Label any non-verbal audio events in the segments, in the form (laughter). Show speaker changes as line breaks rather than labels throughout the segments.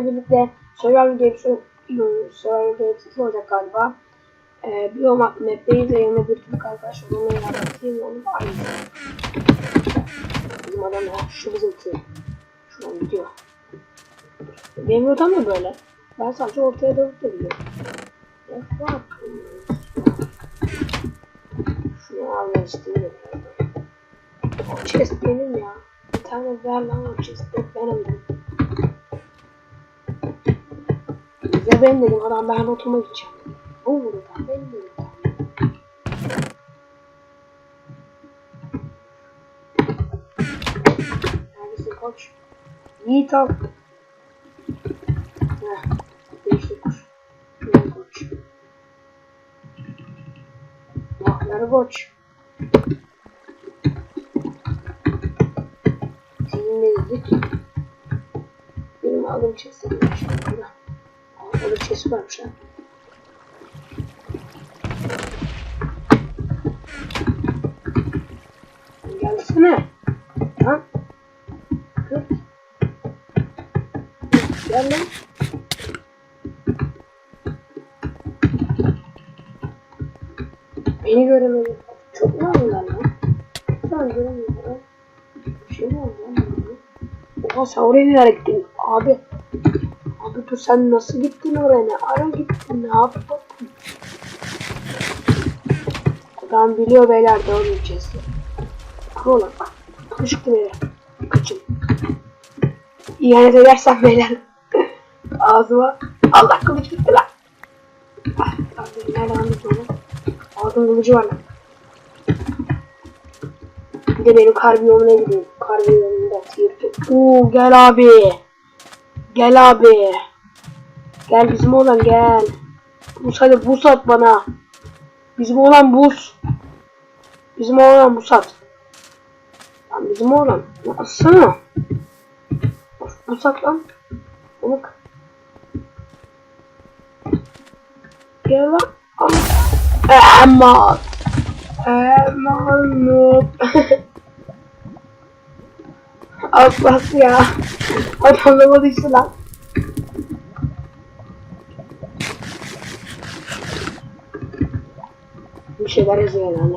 Öncelikle Survivor Games Survivor Games olacak galiba. Ee, bir o map- map'teyiz ve yanına bir Türk arkadaş. Onunla yaratayım onu da aynı. Bizim adam ya. Şu bizimki. Şuradan gidiyor. Benim rotam da böyle. Ben sadece ortaya doğru gidiyorum. Ya bak. Şunu almak istiyorum. O chest benim ya. Bir tane ver lan o chest. Benim Bize ben dedim adam ben rotuma gideceğim. Bu vurdu ben dedim. Neredesin koç? Yiğit al. Heh, koç. Bak koç. Seninle izlik. Benim aldığım chest'e girmiş. Burada. Chest varmış ha. Gelsene. Ha? Kız. Gel lan. Beni göremedi. Çok mu aldılar lan? Sen göremiyorum. Bir şey mi oldu lan? Oha sen oraya nereye gittin? Abi. Dur sen nasıl gittin oraya? Ne ara gittin? Ne yaptın? Adam biliyor beyler doğru gideceğiz. Krola. Kışıktı beyler. Kaçın. İhanet edersen beyler. (laughs) Ağzıma. Allah kılıç gitti lan. Nereden anladın onu? Ağzım kılıcı var lan. Bir de benim karbiyonuna gideyim. Karbiyonumda tier Oo gel abi. Gel abi. Gel bizim olan gel. Buz hadi buz at bana. Bizim olan buz. Bizim olan buz at. Lan bizim olan. Atsana. Buz at lan. Bak. Gel lan. Aman. Aman noob. (laughs) Atlas ya. Adamlama düştü lan. Şeyler yazıyor herhalde.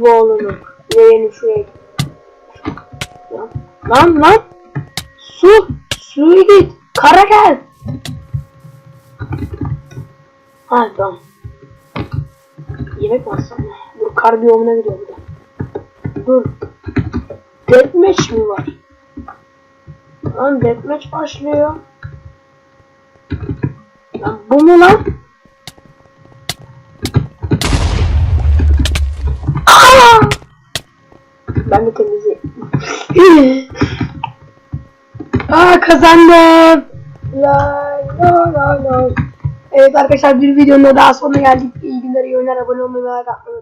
Bu oğlunu. Yeğenim şuraya git. Lan lan lan. Su. Suya git. Kara gel. Ha tamam. Yemek alsam? Dur kar biyomuna gidiyor bir de. Dur. Deathmatch mi var? Lan deathmatch başlıyor. Lan bu mu lan? Ben de temizleyeyim. (laughs) Aa kazandım. La la la la. Evet arkadaşlar bir videonun daha sonuna geldik. İyi günler, iyi oyunlar, abone olmayı atmayı